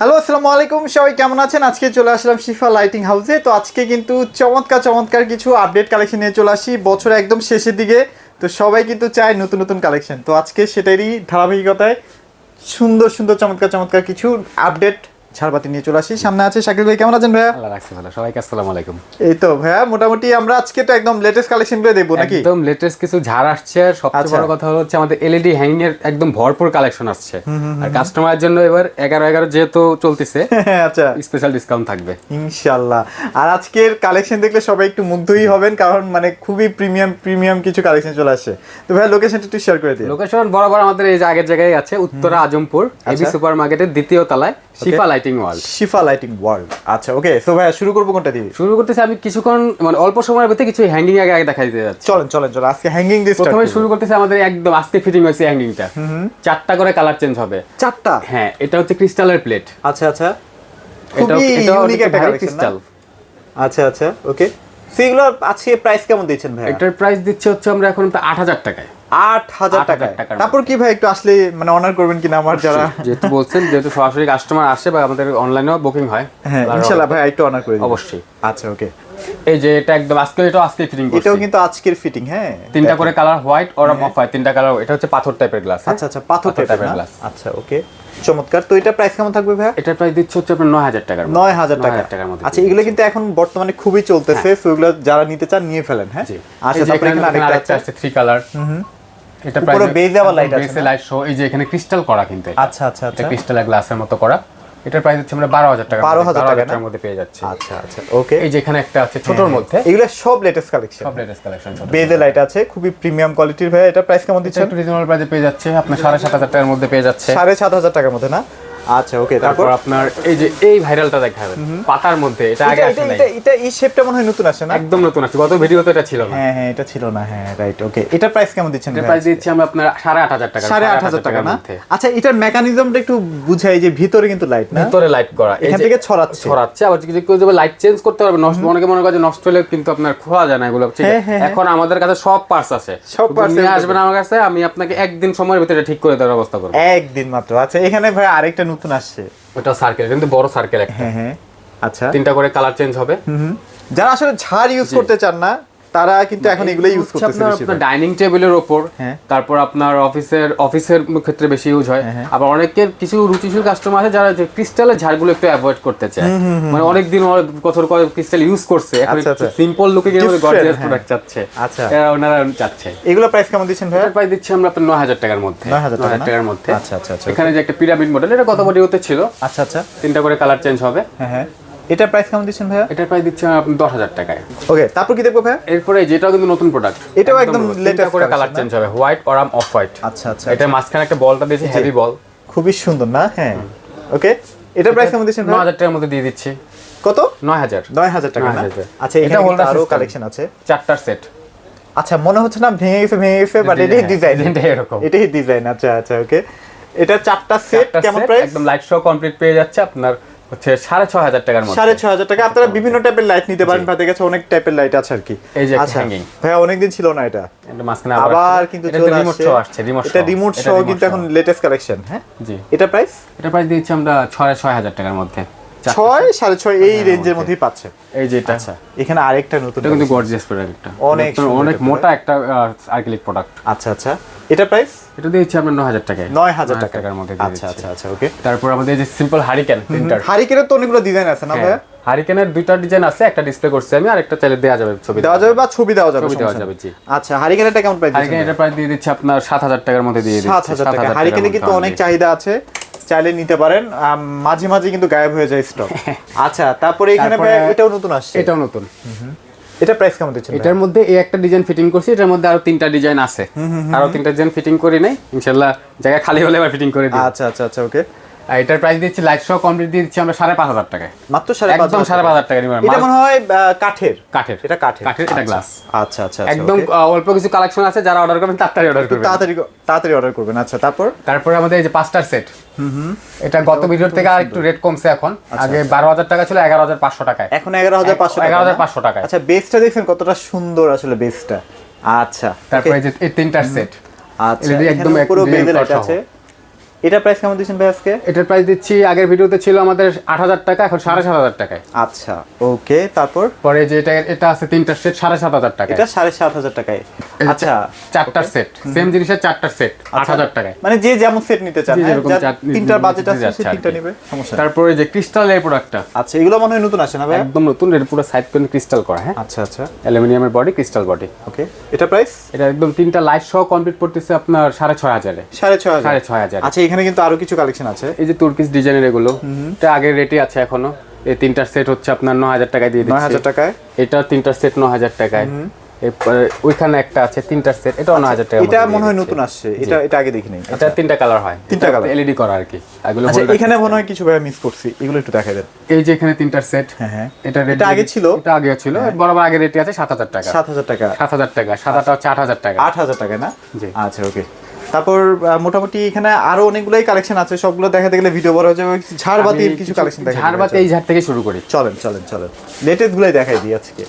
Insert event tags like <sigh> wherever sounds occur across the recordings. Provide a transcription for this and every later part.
Hello আসসালামু আলাইকুম সবাই কেমন আছেন? আজকে চলে আসলাম শিফা লাইটিং হাউসে তো আজকে কিন্তু চমৎকার চমৎকার কিছু আপডেট কালেকশন নিয়ে চলে আসি। বছরে একদম শেষের দিকে, তো সবাই কিন্তু চায় নতুন নতুন কালেকশন তো আজকে সেটারই ধারাবাহিকতায় সুন্দর সুন্দর, চমৎকার চমৎকার কিছু আপডেট ঝাড়বাতি নিয়ে চলে আসি। সামনে আছে শাকিল ভাই কেমন আছেন ভাইয়া? আল্লাহ রাখছে ভালো। সবাইকে আসসালামু আলাইকুম। এই তো ভাইয়া মোটামুটি আমরা আজকে তো একদম লেটেস্ট কালেকশনগুলো দেখব নাকি? একদম লেটেস্ট কিছু ঝাড় আসছে। আর সবচেয়ে আচ্ছা। বড় কথা হচ্ছে আমাদের এলইডি হ্যাঙ্গিং এর একদম ভরপুর কালেকশন আসছে। আর কাস্টমারের জন্য এবার এগারো এগারো যেহেতু চলতেছে <laughs> আচ্ছা। স্পেশাল ডিসকাউন্ট থাকবে। ইনশাল্লাহ আর আজকের কালেকশন দেখলে সবাই একটু মুগ্ধই হবেন কারণ মানে খুবই প্রিমিয়াম প্রিমিয়াম কিছু কালেকশন চলে আসে তো ভাই লোকেশনটা একটু শেয়ার করে দিন লোকেশন বরাবর আমাদের এই যে আগের জায়গায় আছে উত্তরা আজমপুর এবি। সুপার মার্কেটের দ্বিতীয় তলায় শিফা লাইটিং ওয়াল শিফা লাইটিং ওয়ার্ল্ড আচ্ছা ওকে সো ভাই শুরু করব কোনটা দিয়ে? শুরু করতেছি আমি কিছুক্ষণ মানে অল্প সময়ের ভিতরে কিছু হ্যাঙ্গিং আগে আগে দেখা দিতে যাচ্ছি। চলেন চলেন চলেন আজকে হ্যাঙ্গিং দিয়ে প্রথমে শুরু করতেছি আমাদের একদম আজকে ফিটিং হয়েছে হ্যাঙ্গিংটা চারটা করে কালার চেঞ্জ হবে। চারটা? হ্যাঁ এটা হচ্ছে ক্রিস্টালের প্লেট আচ্ছা আচ্ছা। এটা এটা ইউনিক একটা ক্রিস্টাল আচ্ছা আচ্ছা ওকে সো এগুলো আজকে প্রাইস কেমন দিচ্ছেন ভাই এটার প্রাইস দিচ্ছে হচ্ছে আমরা এখন আট হাজার টাকায়। আট হাজার 8,000 টাকা তারপর কি ভাই একটু আসলে মানে অনার করবেন কিনা আমার যারা যেহেতু বলছেন যেহেতু সরাসরি কাস্টমার আসে বা আমাদের অনলাইনেও বুকিং হয় হ্যাঁ ইনশাল্লাহ ভাই একটু অনার করে অবশ্যই। আচ্ছা ওকে এই যে এটা একদম আজকে এটাও আজকে ফিটিং করছি। এটাও কিন্তু আজকের ফিটিং হ্যাঁ। তিনটা করে কালার হোয়াইট আর অফ হোয়াইট তিনটা কালার এটা হচ্ছে পাথর টাইপের গ্লাস আচ্ছা আচ্ছা পাথর টাইপের গ্লাস আচ্ছা ওকে চমৎকার। তো এটা প্রাইস কেমন থাকবে ভাই এটার প্রাইস দিচ্ছে হচ্ছে আপনার নয় হাজার টাকার মতো। নয় হাজার টাকা। টাকার মধ্যে আচ্ছা এগুলো কিন্তু এখন বর্তমানে খুবই চলতেছে। তো এগুলো যারা নিতে চান নিয়ে ফেলেন হ্যাঁ? আচ্ছা তারপরে এখানে আরেকটা আছে থ্রি কালার এটা পুরো বেজ আবার লাইট আছে বেজ লাইট শো এই যে এখানে ক্রিস্টাল করা কিন্তু। আচ্ছা আচ্ছা এটা আচ্ছা। ক্রিস্টালের গ্লাসের মতো করা। এটার প্রাইস হচ্ছে আমরা বারো হাজার টাকা 12,000 হাজার টাকার মধ্যে পেয়ে যাচ্ছে। আচ্ছা আচ্ছা ওকে এই যে এখানে একটা আছে ছোটর মধ্যে। এগুলো সব লেটেস্ট কালেকশন সব লেটেস্ট কালেকশন বেজে লাইট আছে খুবই প্রিমিয়াম কোয়ালিটির ভাই। এটা প্রাইস কেমন দিচ্ছেন? রিজনেবল প্রাইসে পেয়ে যাচ্ছে। আপনার সাড়ে সাত হাজার টাকার মধ্যে পেয়ে যাচ্ছে। সাড়ে সাত হাজার টাকার মধ্যে না? আচ্ছা ওকে তারপর? আপনার এই যে এই ভাইরালটা দেখাবেন পাতার মধ্যে এটা আগে আসে নাই। এটা এই শেপটা মনে হয় নতুন আসে না? একদম নতুন আছে গত ভিডিওতে এটা ছিল না। হ্যাঁ হ্যাঁ এটা ছিল না হ্যাঁ রাইট ওকে এটা প্রাইস কেমন দিচ্ছেন এটা? প্রাইস দিচ্ছি আমরা আপনার সাড়ে আট হাজার টাকা সাড়ে আট হাজার টাকা না? আচ্ছা এটার মেকানিজমটা একটু বুঝাই যে ভিতরে কিন্তু লাইট না? ভিতরে লাইট করা এখান থেকে ছড়াচ্ছে। ছড়াচ্ছে আবার কেউ লাইট চেঞ্জ করতে পারবে নষ্ট অনেকে মনে করে যে নষ্ট হলে কিন্তু আপনার খোয়া যায় না এগুলো ঠিক হ্যাঁ, হ্যাঁ, হ্যাঁ। এখন আমাদের কাছে সব পার্টস আছে। সব নিয়ে আসবেন আমার কাছে আমি আপনাকে একদিন সময়ের ভিতরে ঠিক করে দেওয়ার ব্যবস্থা করব। একদিন মাত্র। আচ্ছা এখানে ভাই আরেকটা নতুন আসছে। ওটা সার্কেল কিন্তু বড় সার্কেল একটা। হ্যাঁ হ্যাঁ। আচ্ছা। তিনটা করে কালার চেঞ্জ হবে। হুম। যারা আসলে ঝাড় ইউজ করতে চান না তারা কিন্তু এখন এগুলো ইউজ করতেছে আপনার ডাইনিং টেবিলের হ্যাঁ। তারপর আপনার অফিসের অফিসের ক্ষেত্রে বেশি ইউজ হয়। হ্যাঁ, হ্যাঁ। আবার অনেকের কিছু রুচিশীল কাস্টমার আছে যারা যে ক্রিস্টালের ঝাড়গুলো একটু অ্যাভয়েড করতে চায়। মানে অনেক দিন পরে ক্রিস্টাল ইউজ করছে। এখন। সিম্পল লুকে গিয়ে গর্জিয়াস। প্রোডাক্ট চাচ্ছে। আচ্ছা। ওনারা চাচ্ছে। এগুলো প্রাইস কেমন দিচ্ছেন ভাই প্রাইস দিচ্ছি আমরা আপনার নয় হাজার টাকার মধ্যে। 9,000 টাকার মধ্যে। আচ্ছা, আচ্ছা, আচ্ছা, এখানে যে একটা পিরামিড মডেল এটা গত ভিডিওতে ছিল। আচ্ছা আচ্ছা। তিনটা করে কালার চেঞ্জ হবে। হ্যাঁ হ্যাঁ। এটার প্রাইস কেমন দিচ্ছেন ভাইয়া? এটার প্রাইস দিচ্ছি দশ হাজার টাকায়। ওকে তারপর কি দেখব ভাইয়া? এরপরে যেটাও কিন্তু নতুন প্রোডাক্ট এটাও একদম latest করে কালার চেঞ্জ হবে হোয়াইট অরাম অফ হোয়াইট আচ্ছা আচ্ছা। এটা মাঝখানে একটা বলটা দিয়েছি হেভি বল খুবই সুন্দর না? হ্যাঁ। ওকে এটার প্রাইস কেমন দিচ্ছেন ন ভাই হাজার টাকার মধ্যে দিয়ে দিচ্ছি। কত? নয় হাজার। নয় হাজার টাকা না? আচ্ছা এটা কিন্তু আরও কালেকশন আছে। চারটার সেট আচ্ছা মনে হচ্ছে না ভেঙে গেছে ভেঙে গেছে বাট এটাই হ্যাঁ, ডিজাইন এটাই এরকম। এটাই ডিজাইন আচ্ছা আচ্ছা ওকে এটা চারটা সেট কেমন প্রাইস একদম লাইট শো কমপ্লিট পেয়ে যাচ্ছে আপনার হচ্ছে সাড়ে ছয় হাজার টাকার মধ্যে। সাড়ে ছয় হাজার টাকা। আপনারা বিভিন্ন টাইপের লাইট নিতে পারেন ভাইদের কাছে অনেক টাইপের লাইট আছে আর কি। এই যে হ্যাঙ্গিং আচ্ছা। ভাইয়া অনেকদিন ছিল না এটা। মাঝখানে আবার কিন্তু রিমোট শো আসছে। রিমোট এটা রিমোট সহ কিন্তু এখন লেটেস্ট কালেকশন হ্যাঁ? জি। এটা প্রাইস এটা প্রাইস দিচ্ছি আমরা ছয় ছয় হাজার টাকার মধ্যে। ছয় সাড়ে ছয় এই হ্যাঁ, রেঞ্জের মধ্যেই পাচ্ছে। এই যে এটা। আচ্ছা এখানে আরেকটা নতুন এটা কিন্তু গর্জিয়াস প্রোডাক্ট অনেক অনেক মোটা একটা আর্কিলিক প্রোডাক্ট আচ্ছা আচ্ছা। এটা প্রাইস এটা দিয়েছি আমরা নয় হাজার টাকায়। নয় হাজার টাকার মধ্যে আচ্ছা আচ্ছা আচ্ছা ওকে তারপর আমাদের যে সিম্পল হারিকেন প্রিন্টার হারিকেনের তো অনেকগুলো ডিজাইন আছে না ভাইয়া? হারিকেনের দুইটা ডিজাইন আছে একটা ডিসপ্লে করছি আমি আরেকটা চাইলে দেওয়া যাবে ছবি দেওয়া যাবে বা ছবি দেওয়া যাবে ছবি দেওয়া যাবে। জি। আচ্ছা হারিকেনেরটা কেমন প্রাইস হারিকেন প্রাইস দিয়ে দিচ্ছি আপনার সাত হাজার টাকার মধ্যে দিয়ে দিচ্ছি সাত হাজার টাকা। হারিকেনে কিন্তু অনেক চাহিদা আছে। চাইলে নিতে পারেন। মাঝে মাঝে কিন্তু গায়েব হয়ে যায় স্টক <laughs> আচ্ছা তারপরে এখানে এটাও নতুন আসছে। এটাও নতুন। এটা প্রাইস কেমন দিচ্ছেন এটার মধ্যে এই একটা ডিজাইন ফিটিং করছি এটার মধ্যে আরও তিনটা ডিজাইন আছে। আরও তিনটা ডিজাইন ফিটিং করি নাই ইনশাল্লাহ জায়গা খালি হলে আবার ফিটিং করে দিই আচ্ছা আচ্ছা আচ্ছা ওকে আর এটার প্রাইস দিচ্ছি লাইট সহ কমপ্লিট দিয়ে দিচ্ছি আমরা সাড়ে পাঁচ হাজার টাকায়। মাত্র সাড়ে একদম সাড়ে পাঁচ হাজার টাকা। এটা মনে হয় কাঠের। কাঠের। এটা কাঠের। কাঠের এটা আচ্ছা। গ্লাস আচ্ছা আচ্ছা আচ্ছা, একদম অল্প কিছু কালেকশন আছে যারা অর্ডার করবেন তাড়াতাড়ি অর্ডার করবেন। তাড়াতাড়ি তাড়াতাড়ি অর্ডার করবেন। আচ্ছা তারপর? তারপরে আমাদের এই যে পাঁচটার সেট এটা গত ভিডিওর থেকে আর একটু রেট কমছে এখন। আচ্ছা, আগে বারো হাজার টাকা ছিল এগারো হাজার পাঁচশো টাকায়। এখন এগারো হাজার পাঁচশো এগারো হাজার পাঁচশো টাকা আচ্ছা বেসটা দেখছেন কতটা সুন্দর আসলে বেসটা আচ্ছা তারপরে এই যে এই তিনটার সেট আচ্ছা একদম পুরো ডিজাইন বেজে করা লাইট সহ। আছে। এটা প্রাইস কেমন দিচ্ছেন ভাই আজকে? এটার প্রাইস দিচ্ছি আগের ভিডিওতে ছিল আমাদের আট হাজার টাকা এখন সাড়ে সাত হাজার টাকায়। আচ্ছা ওকে তারপর? পরে যে এটা এটা আছে তিনটা সেট সাড়ে সাত হাজার টাকা এটা সাড়ে সাত হাজার টাকায়। আচ্ছা চারটার সেট সেম জিনিসের চারটার সেট আট হাজার টাকায়। মানে যে যেমন সেট নিতে চান হ্যাঁ? তিনটার বাজেট আছে সে তিনটা। নেবে। সমস্যা তারপরে যে ক্রিস্টাল এর প্রোডাক্টটা আচ্ছা এগুলো মনে হয় নতুন আসে না ভাই? একদম নতুন এর পুরো সাইড পেন ক্রিস্টাল করা হ্যাঁ। আচ্ছা আচ্ছা। অ্যালুমিনিয়ামের বডি ক্রিস্টাল বডি ওকে এটা প্রাইস এটা একদম তিনটা লাইট সহ কমপ্লিট করতেছে আপনার সাড়ে ছয় হাজারে। সাড়ে ছয় হাজার। সাড়ে ছয় হাজার। আচ্ছা এখানে কিন্তু আরও কিছু কালেকশন আছে। এই যে তুর্কিশ ডিজাইনের এগুলো এটা আগের রেটে আছে এখনও। এই তিনটার সেট হচ্ছে আপনার ন হাজার টাকায় দিয়ে দিচ্ছে। হাজার টাকায়? এটা তিনটার সেট ন হাজার টাকায়। ওইখানে একটা আছে তিনটার সেট এটাও ন হাজার টাকা এটা মনে হয় নতুন আসছে। এটা এটা আগে দেখি নাই এটা তিনটা কালার হয়। তিনটা colour। এলইডি করা আর কি। এগুলো আচ্ছা এখানে মনে হয় কিছু ভাই মিস করছি। এগুলো একটু দেখাই দেন। এই যে এখানে তিনটার সেট হ্যাঁ হ্যাঁ। এটা এটা আগে ছিল? এটা আগে ছিল। বরাবর আগে রেটে আছে সাত হাজার টাকা। সাত হাজার টাকা। সাত হাজার টাকা সাদাটা হচ্ছে আট হাজার টাকা। আট হাজার টাকা না? জি। আচ্ছা ওকে তারপর মোটামুটি এখানে আরও অনেকগুলোই কালেকশন আছে। সবগুলো দেখাতে গেলে ভিডিও বড় হয়ে যাবে। ঝাড়বাতির কিছু কালেকশন দেখা ঝাড়বাতি এই ঝাড় থেকে শুরু করি। চলেন চলেন চলেন। লেটেস্ট গুলাই দেখাই দিই আজকে।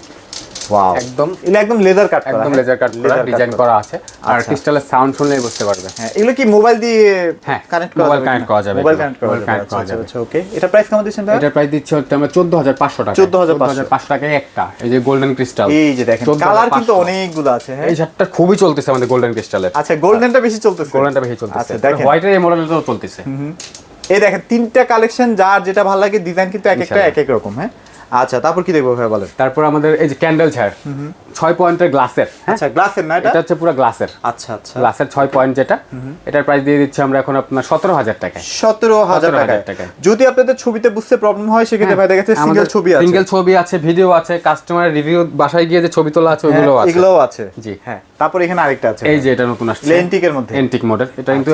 ওয়াও একদম। এগুলো একদম লেদার কাট একদম হ্যাঁ? লেজার কাট করা ডিজাইন করা। আছে। আর আচ্ছা। ক্রিস্টালের সাউন্ড শুনলেই বুঝতে পারবে। হ্যাঁ এগুলো কি মোবাইল দিয়ে হ্যাঁ, কানেক্ট করা mobile যাবে করা যাবে মোবাইল কানেক্ট করা যাবে। আচ্ছা আচ্ছা যাবে। আচ্ছা ওকে এটা প্রাইস কেমন দিচ্ছেন ভাই এটার প্রাইস দিচ্ছে হচ্ছে আমরা চোদ্দ হাজার পাঁচশো টাকা 14,500 পাঁচ টাকায় একটা এই যে গোল্ডেন ক্রিস্টাল এই যে দেখেন কালার কিন্তু অনেকগুলো আছে হ্যাঁ? এই খুবই চলতেছে আমাদের গোল্ডেন ক্রিস্টালের আচ্ছা গোল্ডেনটা বেশি চলতেছে? গোল্ডেনটা বেশি চলতেছে। আচ্ছা দেখেন। হোয়াইটের এই মডেলটাও চলতেছে। এই দেখেন তিনটা কালেকশন যার যেটা ভালো লাগে ডিজাইন কিন্তু এক একটা এক এক রকম হ্যাঁ? আচ্ছা তারপর কি দেখব ভাই বলেন? তারপর আমাদের এই যে ক্যান্ডেল ঝাড় ছয় পয়েন্টের গ্লাসের হ্যাঁ? আচ্ছা গ্লাসের না এটা? হচ্ছে পুরো গ্লাসের। আচ্ছা আচ্ছা। গ্লাসের ছয় পয়েন্ট যেটা এটার প্রাইস দিয়ে দিচ্ছি আমরা এখন আপনার সতেরো হাজার টাকায়। সতেরো হাজার 17,000 টাকায়। টাকায়। যদি আপনাদের ছবিতে বুঝতে প্রবলেম হয় সেক্ষেত্রে ভাই দেখাচ্ছে সিঙ্গেল ছবি আছে। সিঙ্গেল ছবি আছে ভিডিও আছে কাস্টমারের রিভিউ বাসায় গিয়ে যে ছবি তোলা আছে ওগুলো হ্যাঁ, আছে। এগুলোও আছে। জি। হ্যাঁ তারপর এখানে আরেকটা আছে এই যে এটা নতুন আসছে। লেন্টিকের মধ্যে। এন্টিক মডেল এটা কিন্তু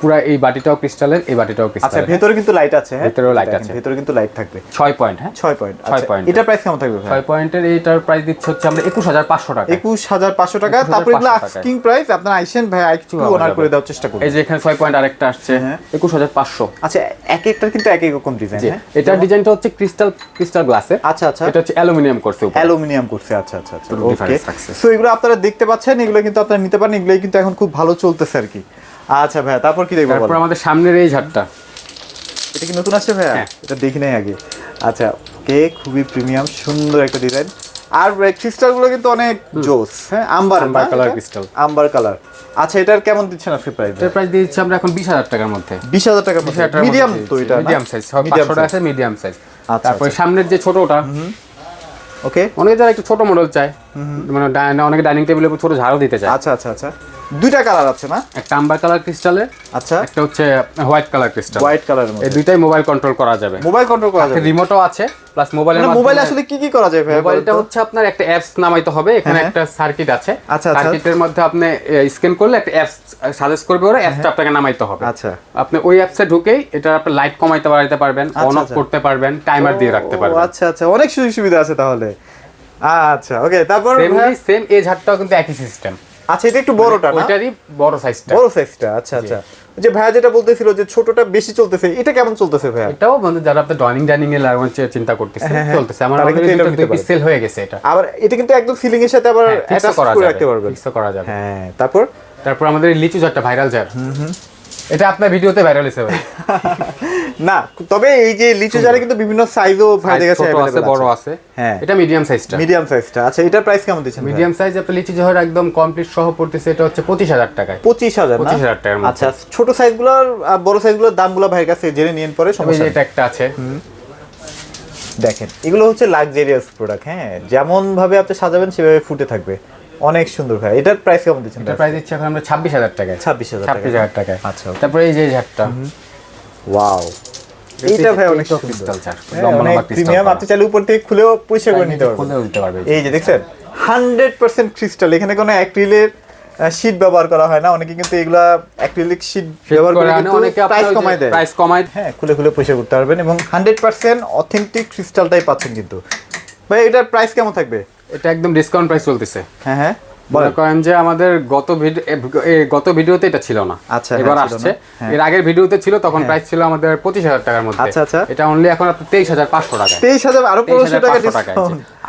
পুরো এই বাটিটাও ক্রিস্টালের এই বাটিটাও আচ্ছা ক্রিস্টালের ভেতরে কিন্তু লাইট আছে হ্যাঁ? ভেতরেও দেখেন, আছে। ভেতরে কিন্তু লাইট থাকবে। ছয় পয়েন্ট হ্যাঁ? ছয় পয়েন্ট এটা প্রাইস কেমন থাকবে ভাই? ছয় পয়েন্টের এইটার প্রাইস দিচ্ছে হচ্ছে আমরা একুশ হাজার পাঁচশো টাকা। একুশ হাজার পাঁচশো টাকা। তারপর এগুলো আস্কিং প্রাইস আপনার আইসেন ভাই একটু করে দেওয়ার চেষ্টা করুন। এই যে এখানে ছয় পয়েন্ট আরেকটা আসছে হ্যাঁ। একুশ হাজার পাঁচশো। আচ্ছা এক একটার কিন্তু এক এক রকম ডিজাইন হ্যাঁ? এটার ডিজাইনটা হচ্ছে ক্রিস্টাল ক্রিস্টাল গ্লাসের আচ্ছা আচ্ছা। এটা হচ্ছে অ্যালুমিনিয়াম করছে উপরে। অ্যালুমিনিয়াম করছে আচ্ছা আচ্ছা আচ্ছা। ওকে সো এগুলো আপনারা দেখতে পাচ্ছেন এগুলো কিন্তু আপনারা নিতে পারেন এগুলো কিন্তু এখন খুব ভালো চলতেছে আর কি। আচ্ছা ভাইয়া তারপর কি দেখব তারপর আমাদের সামনের এই ঝাড়টা। এটা কি নতুন আসছে ভাইয়া? হ্যাঁ। এটা দেখি নাই আগে। আচ্ছা কে খুবই প্রিমিয়াম সুন্দর একটা ডিজাইন আর ক্রিস্টালগুলো কিন্তু অনেক জোস হ্যাঁ আম্বার আম্বার এটা? crystal। আম্বার কালার আচ্ছা এটার কেমন দিচ্ছেন আজকে প্রাইস এটার প্রাইস দিচ্ছি আমরা এখন বিশ হাজার টাকার মধ্যে। বিশ হাজার টাকা মিডিয়াম তো এটা মিডিয়াম সাইজ মিডিয়াম পাঁচশো আছে মিডিয়াম সাইজ আচ্ছা, তারপরে আচ্ছা। সামনের যে ছোটটা ওকে অনেকে যারা একটু ছোট মডেল চায় মানে অনেকে ডাইনিং টেবিলের উপর ছোট ঝাড়ও দিতে চায়। আচ্ছা আচ্ছা আচ্ছা। দুইটা কালার আছে না? একটা আম্বার কালার ক্রিস্টালের আচ্ছা। একটা হচ্ছে white colour crystal white colour এই দুইটাই মোবাইল কন্ট্রোল করা যাবে। মোবাইল কন্ট্রোল করা যাবে। রিমোটও আছে প্লাস মোবাইলের মানে মোবাইল আসলে কি কি করা যায় ভাই? মোবাইলটা হচ্ছে আপনার একটা অ্যাপস নামাইতে হবে এখানে হ্যাঁ। একটা সার্কিট আছে। আচ্ছা, আচ্ছা। সার্কিটের মধ্যে আপনি স্ক্যান করলে একটা অ্যাপস সাজেস্ট করবে ওরা অ্যাপসটা আপনাকে নামাইতে হবে। আচ্ছা। আপনি ওই অ্যাপসে ঢুকেই এটা আপনি লাইট কমাইতে বাড়াইতে পারবেন অন আচ্ছা, অফ আচ্ছা। করতে পারবেন টাইমার দিয়ে রাখতে পারবেন। আচ্ছা আচ্ছা। অনেক সুযোগ সুবিধা আছে তাহলে। আচ্ছা ওকে তারপর সেম এই ঝাড়টাও কিন্তু একই সিস্টেম আচ্ছা এটা একটু বড়টা না? ওইটারই বড় সাইজটা বড় সাইজটা আচ্ছা আচ্ছা। যে ভাইয়া যেটা বলতেছিল যে ছোটটা বেশি চলতেছে এটা কেমন চলতেছে ভাইয়া? এটাও মানে যারা আপনি ডাইনিং ডাইনিং এ লাগানোর চিন্তা করতেছে হ্যাঁ, হ্যাঁ। চলতেছে। আমার অলরেডি এটা দুই সেল হয়ে গেছে এটা। আবার এটা কিন্তু একদম সিলিং এর সাথে আবার অ্যাটাচ করা রাখতে পারবেন। ফিক্স করা যাবে। হ্যাঁ তারপর? তারপর আমাদের লিচু ঝাড়টা ভাইরাল ঝাড়। এটা আপনার ভিডিওতে ভাইরাল হয়েছে ভাই। <laughs> না তবে এই যে লিচু জারে কিন্তু বিভিন্ন সাইজও ভাইদের কাছে ছোট আছে বড় আছে। হ্যাঁ। এটা মিডিয়াম সাইজটা মিডিয়াম সাইজটা আচ্ছা এটার প্রাইস কেমন দিচ্ছেন মিডিয়াম সাইজ আপনার লিচু ঝাড় একদম কমপ্লিট সহ পড়তেছে এটা হচ্ছে পঁচিশ হাজার টাকায়। পঁচিশ হাজার না? 25,000 টাকার মধ্যে। আচ্ছা ছোট সাইজগুলোর আর বড় সাইজগুলোর দামগুলো ভাইয়ের কাছে জেনে নিন পরে সমস্যা নেই। এটা একটা আছে দেখেন এগুলো হচ্ছে লাক্সারিয়াস প্রোডাক্ট হ্যাঁ? যেমন ভাবে আপনি সাজাবেন সেভাবে ফুটে থাকবে। অনেক সুন্দর ভাই। এটার প্রাইস কেমন দিচ্ছেন এটা প্রাইস দিচ্ছে এখন আমরা ছাব্বিশ হাজার টাকায়। 26,000 টাকা। ছাব্বিশ হাজার টাকায়। আচ্ছা. তারপরে এই যে ঝাড়টা। ওয়াও এইটা ভাই অনেক ঝাড়, হ্যাঁ, অনেক প্রিমিয়াম আপনি চাইলে উপর থেকে খুলেও পরিষ্কার করে নিতে পারবেন। খুলেও এই যে দেখছেন হান্ড্রেড পার্সেন্ট ক্রিস্টাল এখানে কোনো অ্যাক্রিলের শীট ব্যবহার করা হয় না। অনেকে কিন্তু এগুলা অ্যাক্রিলিক শীট ব্যবহার করে কিন্তু প্রাইস কমায় দেয়। প্রাইস কমায় হ্যাঁ খুলে খুলে পয়সা করতে পারবেন এবং হান্ড্রেড পার্সেন্ট অথেন্টিক ক্রিস্টালটাই পাচ্ছেন কিন্তু। ভাই এটার প্রাইস কেমন থাকবে? এটা একদম ডিসকাউন্ট প্রাইস চলতেছে। হ্যাঁ হ্যাঁ। মনে করেন যে আমাদের গত ভিডিও গত ভিডিওতে এটা ছিল না। আচ্ছা, হ্যাঁ, এবার আসছে। হ্যাঁ। এর আগের ভিডিওতে ছিল তখন প্রাইস ছিল আমাদের পঁচিশ হাজার টাকার মধ্যে। আচ্ছা, আচ্ছা। এটা অনলি এখন আপনার তেইশ হাজার পাঁচশো টাকা তেইশ হাজার আরও পনেরোশো টাকা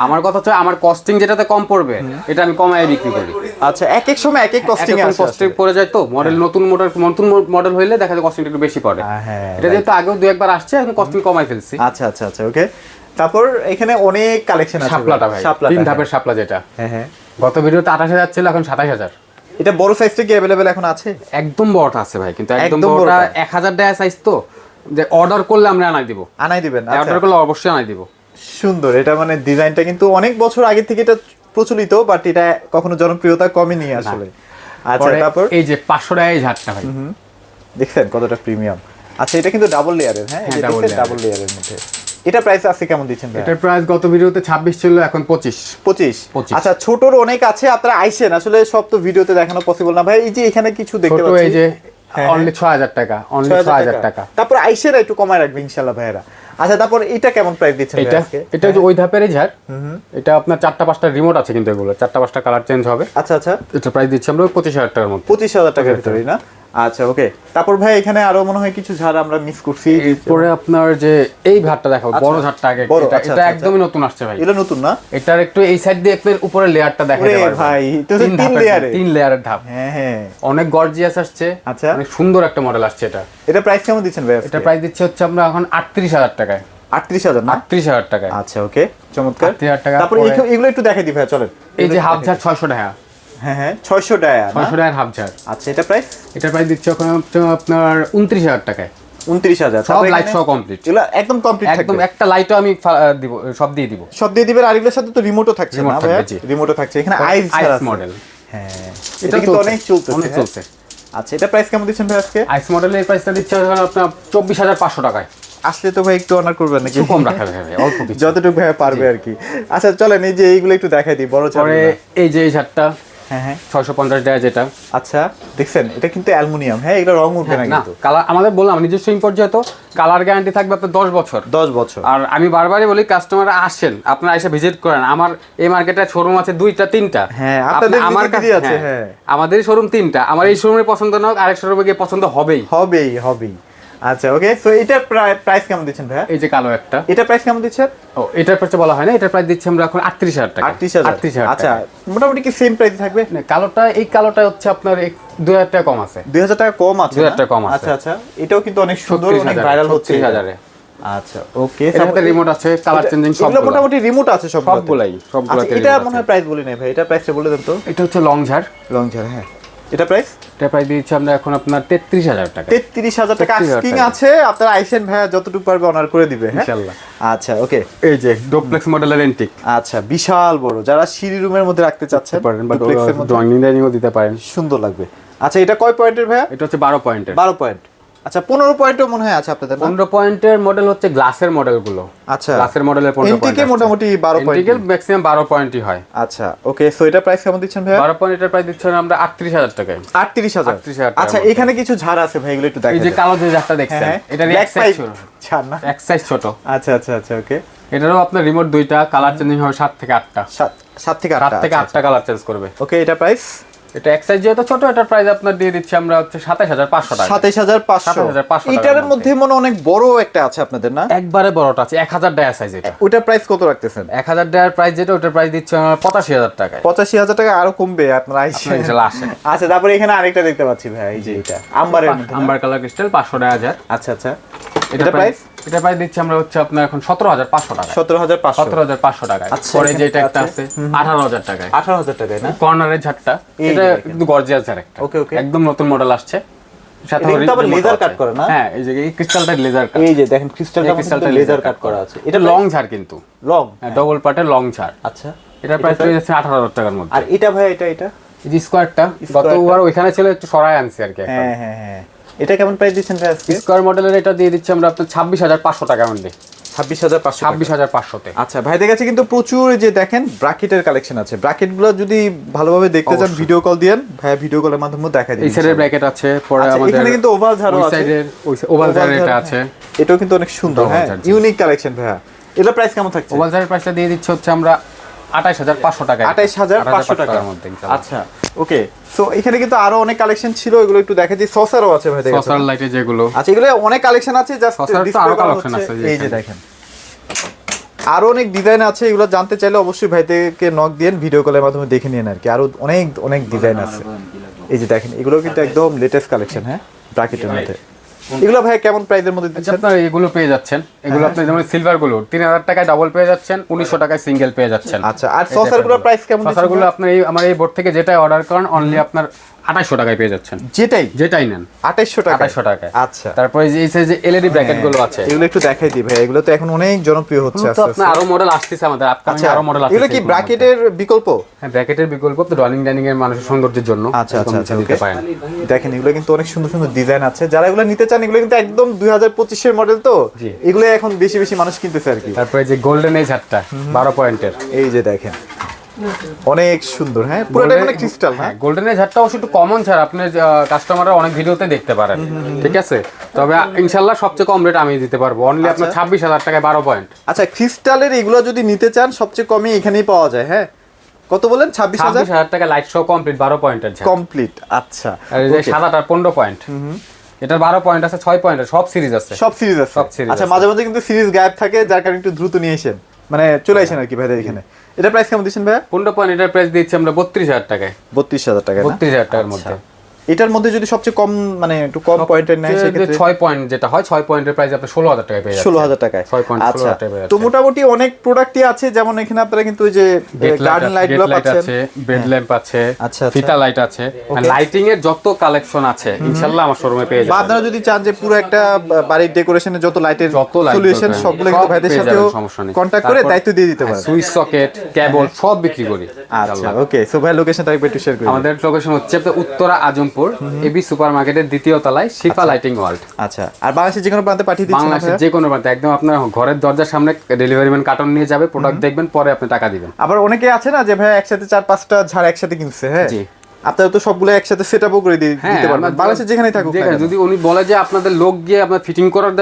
আমার কথা হচ্ছে আমার কস্টিং যেটাতে কম পড়বে এটা আমি কমায় বিক্রি করি। আচ্ছা এক এক সময় এক এক কস্টিং কস্টিং কস্টিং পড়ে যায় তো মডেল নতুন মডেল নতুন মডেল হইলে দেখা যায় কস্টিংটা একটু বেশি পড়ে। হ্যাঁ, হ্যাঁ, এটা যেহেতু আগেও দু একবার আসছে এখন কস্টিং কমাই ফেলছি। আচ্ছা আচ্ছা আচ্ছা ওকে তারপর এখানে অনেক কালেকশন আছে শাপলাটা ভাই তিন হ্যাঁ। ধাপের শাপলা যেটা। হ্যাঁ হ্যাঁ। গত ভিডিওতে আঠাশ হাজার ছিল এখন সাতাশ হাজার। এটা বড় সাইজটা কি অ্যাভেলেবেল এখন আছে? একদম বড়টা আছে ভাই কিন্তু একদম বড়টা। এক হাজার টাকা সাইজ তো যে অর্ডার করলে আমরা আনাই দিব। আনাই দিবেন আচ্ছা। অর্ডার করলে অবশ্যই আনাই দিব। সুন্দর এটা মানে ডিজাইনটা কিন্তু অনেক বছর আগে থেকে এটা প্রচলিত বাট এটা কখনো জনপ্রিয়তা কমেনি আসলে। আচ্ছা তারপর? এই যে পাঁচশো টাকা এই ঝাড়টা ভাই। দেখছেন কতটা প্রিমিয়াম আচ্ছা এটা কিন্তু ডাবল লেয়ারের হ্যাঁ? হ্যাঁ, ডাবল লেয়ারের মধ্যে। এটা প্রাইস আছে কেমন দিচ্ছেন এটার প্রাইস গত ভিডিওতে ছাব্বিশ ছিল এখন পঁচিশ। পঁচিশ? 25 আচ্ছা ছোটর অনেক আছে আপনারা আইসেন আসলে সব তো ভিডিওতে দেখানো পসিবল না। ভাই এই যে এখানে কিছু দেখতে পাচ্ছি। এই যে হ্যাঁ, অনলি ছয় হাজার টাকা অনলি 6000 টাকা। তারপর আইসেন একটু কমায় রাখবে ইনশাল্লাহ ভাইয়েরা। আচ্ছা তারপর এটা কেমন প্রাইস দিচ্ছেন এটা এটা ওই ধাপেরই ঝাড়। এটা আপনার চারটা পাঁচটা রিমোট আছে কিন্তু এগুলো। চারটা পাঁচটা কালার চেঞ্জ হবে। আচ্ছা আচ্ছা। এটা প্রাইস দিচ্ছি আমরা পঁচিশ হাজার টাকার মধ্যে। পঁচিশ হাজার টাকার ভিতরেই না? আচ্ছা ওকে তারপর ভাই এখানে আরও মনে হয় কিছু ঝাড় আমরা মিস করছি। এরপরে আপনার যে এই ঝাড়টা দেখো বড় ঝাড়টা আগে। এটা আচ্ছা, আচ্ছা, একদমই নতুন আসছে ভাই। এটা নতুন না? এটার একটু এই সাইড দিয়ে একটু উপরে লেয়ারটা দেখা যাবে ভাই, তো তিন layer-এ। তিন লেয়ারের ধাপ। হ্যাঁ হ্যাঁ। অনেক গর্জিয়াস আসছে। আচ্ছা। অনেক সুন্দর একটা মডেল আসছে এটা। এটা প্রাইস কেমন দিচ্ছেন ভাই এটা প্রাইস দিচ্ছে হচ্ছে আমরা এখন আটত্রিশ হাজার টাকায়। আটত্রিশ হাজার না? আটত্রিশ হাজার টাকায়। আচ্ছা ওকে চমৎকার। 38,000 টাকা তারপর এগুলো- একটু দেখাই দিই ভাই চলেন। এই যে হাফ ঝাড় ছয়শো টাকা। হ্যাঁ হ্যাঁ ছয়শো টাকা ছয়শো টাকার হাফ ঝাড় আচ্ছা এটা প্রাইস এটা প্রাইস দিচ্ছে আপনার উনত্রিশ হাজার টাকায়। উনত্রিশ হাজার। সব লাইট সহ কমপ্লিট এগুলো একদম কমপ্লিট একদম একটা লাইটও আমি দিব সব দিয়ে দিব। সব দিয়ে দিবেন আর এগুলোর সাথে তো রিমোটও থাকছে না থাকবে, ভাইয়া? জি। রিমোটও থাকছে। এখানে আইস মডেল হ্যাঁ এটা এটা কিন্তু অনেক চলছে অনেক চলছে। আচ্ছা এটা প্রাইস কেমন দিচ্ছেন ভাই আজকে? আইস মডেলের প্রাইসটা দিচ্ছে আপনার চব্বিশ হাজার পাঁচশো টাকায়। আসলে তো ভাই একটু অনার করবেন নাকি? কম রাখা ভাই, অল্প <laughs> যতটুকু ভাই পারবে আর কি। আচ্ছা চলেন এই যে এইগুলো একটু দেখাই দিই বড় পরে এই যে এই শার্টটা হ্যাঁ হ্যাঁ। ছয়শো পঞ্চাশ টাকা যেটা। আচ্ছা দেখছেন এটা কিন্তু অ্যালুমিনিয়াম। হ্যাঁ এগুলো রং উঠবে না না কিন্তু। কালার আমাদের বললাম নিজস্ব ইম্পোর্ট যেহেতু কালার গ্যারান্টি থাকবে আপনার দশ বছর। দশ বছর। আর আমি বারবারই বলি কাস্টমার আসেন আপনারা এসে ভিজিট করেন। আমার এই মার্কেটে শোরুম আছে দুইটা তিনটা। হ্যাঁ, আমার কাছে আছে, হ্যাঁ। আমাদের শোরুম তিনটা। আমার এই শোরুমে পছন্দ না হোক আরেক শোরুমে গিয়ে পছন্দ হবেই। হবেই হবেই। আচ্ছা ওকে সো এটার প্রাইস কেমন দিচ্ছেন ভাইয়া? এই যে কালো একটা। এটা প্রাইস কেমন দিচ্ছেন ও এটার প্রাইস বলা হয় না এটার প্রাইস দিচ্ছি আমরা এখন আটত্রিশ হাজার টাকা। আটত্রিশ হাজার। আটত্রিশ হাজার আচ্ছা মোটামুটি কি সেম প্রাইস থাকবে? কালোটা এই কালোটা হচ্ছে আপনার এক- দুই হাজার টাকা কম আছে। দুই হাজার টাকা কম আছে 2000 না? টাকা কম আছে। আচ্ছা আচ্ছা এটাও কিন্তু অনেক সুন্দর অনেক ভাইরাল হচ্ছে। 36 হাজারে। আচ্ছা ওকে সাথে রিমোট আছে কালার চেঞ্জিং সব এগুলো মোটামুটি রিমোট আছে সব সবগুলাই সবগুলাতে আচ্ছা এটা মনে হয় প্রাইস বলি নাই ভাই এটা প্রাইসটা বলে দেন তো। এটা হচ্ছে লং ঝাড় লং ঝাড় হ্যাঁ। এটা প্রাইস এটা প্রাইস দিয়েছি আমরা এখন আপনার তেত্রিশ হাজার টাকা। তেত্রিশ হাজার টাকা। 33,000 আস্কিং আছে আপনার আইসেন ভাইয়া যতটুকু পারবে অনার করে দিবে হ্যাঁ? ইনশাল্লাহ আচ্ছা ওকে এই যে ডোপ্লেক্স মডেলের এন্টিক আচ্ছা বিশাল বড়। যারা সিঁড়ি রুমের মধ্যে রাখতে চাচ্ছেন পারেন বা ড্রয়িং ডিজাইনিংও দিতে পারেন। সুন্দর লাগবে। আচ্ছা এটা কয় পয়েন্টের ভাইয়া? এটা হচ্ছে বারো পয়েন্টের বারো পয়েন্ট আচ্ছা পনেরো পয়েন্টও মনে হয় আছে আপনাদের? পনেরো পয়েন্টের মডেল হচ্ছে গ্লাসের মডেলগুলো আচ্ছা। গ্লাসের মডেলের পনেরো পয়েন্ট মোটামুটি বারো পয়েন্ট ম্যাক্সিমাম বারো পয়েন্টই হয়। আচ্ছা ওকে সো এটা প্রাইস কেমন দিচ্ছেন ভাইয়া? বারো পয়েন্টের প্রাইস দিচ্ছি আমরা আটত্রিশ হাজার টাকায়। আটত্রিশ হাজার। 38,000 টাকার আচ্ছা এখানে কিছু ঝাড় আছে ভাই এগুলো একটু দেখেন এই যে কালো যে যারটা দেখছেন এটা ব্ল্যাক এক সাইজ ছাড় না? এক সাইজ ছোট। আচ্ছা আচ্ছা আচ্ছা ওকে এটারও আপনার রিমোট দুইটা কালার চেঞ্জিং হবে সাত থেকে আটটা। সাত সাত থেকে সাত আটটা থেকে আটটা কালার চেঞ্জ করবে। ওকে এটা প্রাইস এটা এক সাইজ যেহেতু ছোট এটার প্রাইস আপনার দিয়ে দিচ্ছি আমরা হচ্ছে সাতাশ হাজার পাঁচশো টাকা। সাতাইশ হাজার পাঁচশো। 27,500 এটার মধ্যে। মনে অনেক বড় একটা আছে আপনাদের না? একবারে বড়টা আছে এক হাজার ডায়া সাইজ এটা। ওটার প্রাইস কত রাখতেছেন? এক হাজার ডায়ার প্রাইস যেটা ওটার প্রাইস দিচ্ছে আমার পঁচাশি হাজার টাকায়। পঁচাশি হাজার টাকা আরও কমবে আপনারা আসেন। আচ্ছা তারপরে এখানে আরেকটা দেখতে পাচ্ছি ভাই এই যে এটা আম্বারের মধ্যে আম্বার কালার ক্রিস্টাল পাঁচশো টাকা হাজার আচ্ছা আচ্ছা। এটা এটা প্রাইস প্রাইস এটা প্রাইস দিচ্ছি আমরা হচ্ছে আপনার এখন সতেরো হাজার পাঁচশো টাকা সতেরো হাজার পাঁচশো। সতেরো হাজার পাঁচশো টাকায়। আচ্ছা, পরে যেটা একটা আছে। আছে আঠারো হাজার টাকায়। আঠারো হাজার টাকায় না? কর্নারের ঝাড়টা। এটা কিন্তু গর্জিয়াস ঝাড় একটা। Okay, okay. একদম নতুন মডেল আসছে। সাথে এটা কিন্তু আবার remote laser আছে। cut করা না? হ্যাঁ এই যে ক্রিস্টালটা লেজার কাট এই যে দেখেন ক্রিস্টালটা ক্রিস্টালটা লেজার কাট করা আছে। এটা লং ঝাড় কিন্তু। লং ডবল পার্টের লং ঝাড়। আচ্ছা। এটার প্রাইস হয়ে যাচ্ছে আঠারো হাজার টাকার মধ্যে। আর এটা ভাই এটা এটা? যে স্কোয়ারটা গতবার ওইখানে ছিল একটু সরাই আনছি আর কি হ্যাঁ হ্যাঁ হ্যাঁ। এটা কেমন প্রাইস দিচ্ছেন ভাই আজকে? স্কোয়ার মডেলের এটা দিয়ে দিচ্ছি আমরা আপনার ছাব্বিশ হাজার পাঁচশো টাকা মধ্যে ছাব্বিশ হাজার পাঁচশো ছাব্বিশ হাজার পাঁচশোতে আচ্ছা ভাইদের কাছে কিন্তু প্রচুর এই যে দেখেন ব্রাকেটের কালেকশন আছে। ব্রাকেটগুলো যদি ভালোভাবে দেখতে চান ভিডিও কল দিয়েন। ভাইয়া ভিডিও কলের মাধ্যমে দেখা এই দিবেন সাইডের ব্র্যাকেট আছে পরে আচ্ছা, আমাদের এখানে কিন্তু ওভাল ঝাড়ও আছে। সাইডের ওই ওভাল ঝাড়ের এটা আছে। এটাও কিন্তু অনেক সুন্দর হ্যাঁ ইউনিক কালেকশন ভাইয়া। এটা প্রাইস কেমন থাকছে? ওভাল ঝাড়ের প্রাইসটা দিয়ে দিচ্ছে হচ্ছে আমরা আঠাইশ হাজার পাঁচশো টাকা আঠাইশ হাজার পাঁচশো টাকা। মধ্যে আচ্ছা ওকে। সো এখানে কিন্তু আরও অনেক কালেকশন ছিল এগুলো একটু দেখা দিই। সসারও আছে ভাই সসার লাইটে যেগুলো। আচ্ছা এগুলো অনেক কালেকশন আছে জাস্ট আরও collection আছে, এই যে দেখেন। আরও অনেক ডিজাইন আছে এগুলো জানতে চাইলে অবশ্যই ভাইদেরকে নক দিয়েন ভিডিও কলের মাধ্যমে দেখে নিন আর কি। আরও অনেক অনেক ডিজাইন আছে। এই যে দেখেন এগুলো কিন্তু একদম লেটেস্ট কালেকশন হ্যাঁ? ব্রাকেটের মধ্যে। এগুলো ভাই কেমন প্রাইসের মধ্যে আচ্ছা দিচ্ছেন? আপনার এগুলো পেয়ে যাচ্ছেন। এগুলো আপনি যেমন সিলভারগুলো তিন হাজার টাকায় ডাবল পেয়ে যাচ্ছেন উনিশশো টাকায় সিঙ্গেল পেয়ে যাচ্ছেন। আচ্ছা আর সসারগুলোর প্রাইস কেমন সসারগুলো আপনার এই আমার এই বোর্ড থেকে যেটা অর্ডার করেন অনলি আপনার আঠাশশো টাকায় পেয়ে যাচ্ছেন। যেটাই। যেটাই নেন। আঠাইশশো টাকা আঠাশশো টাকায়। আচ্ছা। তারপরে এই যে এলইডি ব্র্যাকেটগুলো আছে। এগুলো একটু দেখাই দিই ভাই এগুলো তো এখন অনেক জনপ্রিয় হচ্ছে আস্তে আস্তে। আরও মডেল আসতেছে আমাদের আপকামিং আচ্ছা আরও মডেল আসছে এগুলো কি ব্রাকেটের বিকল্প? হ্যাঁ ব্র্যাকেটের বিকল্প তো ড্রয়িং ডাইনিং এর মানুষের সৌন্দর্যের জন্য। আচ্ছা আচ্ছা আচ্ছা নিতে পারেন। দেখেন এগুলো কিন্তু অনেক সুন্দর সুন্দর ডিজাইন আছে। যারা এগুলো নিতে চান এগুলো কিন্তু একদম দুই হাজার পঁচিশের মডেল তো। এগুলো এখন বেশি বেশি মানুষ কিনতেছে আর কি। তারপরে যে গোল্ডেন এই ঝাড়টা বারো পয়েন্টের। এই যে দেখেন। অনেক সুন্দর হ্যাঁ? পুরোটা মানে ক্রিস্টাল হ্যাঁ গোল্ডেন এই ঝাড়টা অবশ্য একটু কমন ছাড়। আপনি কাস্টমাররা অনেক ভিডিওতে দেখতে পারেন। ঠিক আছে? তবে ইনশাল্লাহ সবচেয়ে কম রেট আমি দিতে পারব। অনলি আপনার আচ্ছা। ছাব্বিশ হাজার টাকায় বারো পয়েন্ট আচ্ছা ক্রিস্টালের এগুলো যদি নিতে চান সবচেয়ে কমই এখানেই পাওয়া যায় হ্যাঁ? কত বলেন? ছাব্বিশ হাজার? ছাব্বিশ হাজার টাকা লাইট শো কমপ্লিট বারো পয়েন্টের কমপ্লিট আচ্ছা। আর এই যে. সাদাটার পনেরো পয়েন্ট এটার বারো পয়েন্ট আছে ছয় পয়েন্ট সব সিরিজ আছে। সব সিরিজ আছে। সব series আচ্ছা মাঝে মাঝে কিন্তু সিরিজ গায়েব থাকে যার কারণে একটু দ্রুত নিয়ে আসেন। মানে চলে আসেন আর কি ভাইদের এখানে। এটা প্রাইস কেমন দিচ্ছেন ভাইয়া? পনেরো পয়েন্ট এটার প্রাইস দিচ্ছি আমরা বত্রিশ হাজার টাকায়। বত্রিশ হাজার টাকা? বত্রিশ হাজার টাকার মধ্যে। এটার মধ্যে যদি সবচেয়ে কম মানে একটু কম পয়েন্টের নেয় সেক্ষেত্রে ছয় পয়েন্ট যেটা হয় ছয় পয়েন্টের প্রাইস আপনি ষোলো হাজার টাকায় পেয়ে ষোলো হাজার টাকায়। ছয় পয়েন্ট ষোলো আচ্ছা হাজার টাকায় পেয়ে তো মোটামুটি অনেক প্রোডাক্টই আছে যেমন এখানে আপনারা কিন্তু ওই যে গার্ডেন লাইটগুলো পাচ্ছেন। আছে বেড ল্যাম্প আছে আচ্ছা, আচ্ছা। ফিতা লাইট আছে। লাইটিং এর যত কালেকশন আছে ইনশাআল্লাহ আমার শোরুমে পেয়ে যাবেন। আপনারা যদি চান যে পুরো একটা বাড়ির ডেকোরেশনের যত লাইটের যত সলিউশন সবগুলো কিন্তু ভাইদের সাথেও কন্ট্যাক্ট করে দায়িত্ব দিয়ে দিতে পারেন। সুইচ সকেট কেবল সব বিক্রি করি আচ্ছা ওকে সো ভাই লোকেশনটা একটু একটু শেয়ার করি। আমাদের লোকেশন হচ্ছে উত্তরা উত্তরা আজমপুর এবি সুপার মার্কেটের দ্বিতীয় তলায় শিফা লাইটিং ওয়ার্ল্ড। আচ্ছা আর বাংলাদেশের যে কোনো প্রান্তে পাঠিয়ে দিচ্ছেন বাংলাদেশের যে কোনো প্রান্তে একদম আপনার ঘরের দরজার সামনে ডেলিভারি ম্যান কার্টন নিয়ে যাবে প্রোডাক্ট দেখবেন পরে আপনি টাকা দিবেন। আবার অনেকে আছে না যে ভাই একসাথে চার পাঁচটা ঝাড় একসাথে কিনছে হ্যাঁ? জি। আপনারা তো সবগুলো একসাথে সেট আপও করে দিয়ে হ্যাঁ দিতে পারবেন। বাংলাদেশের যেখানেই থাকুক যদি উনি বলে যে আপনাদের লোক গিয়ে আপনার ফিটিং করার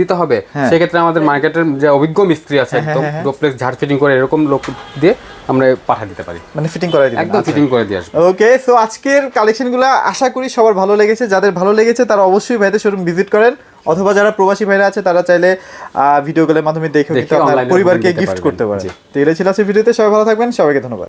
দিতে হবে হ্যাঁ। সেক্ষেত্রে আমাদের মার্কেটের যে অভিজ্ঞ মিস্ত্রি আছে একদম ডোপ্লেক্স ঝাড় ফিটিং করে এরকম লোক দিয়ে আমরা পাঠা দিতে পারি। মানে ফিটিং করে দিবেন। একদম আচ্ছা। ফিটিং করে দিয়ে আসব। ওকে সো আজকের কালেকশনগুলো আশা করি সবার ভালো লেগেছে। যাদের ভালো লেগেছে তারা অবশ্যই ভাইদের শোরুম ভিজিট করেন। অথবা যারা প্রবাসী ভাইরা আছে তারা চাইলে ভিডিও কলের মাধ্যমে দেখে দেখে কিন্তু আপনার পরিবারকে গিফট করতে পারে। তো এগুলো ছিল আজকের ভিডিওতে সবাই ভালো থাকবেন সবাইকে ধন্যবাদ।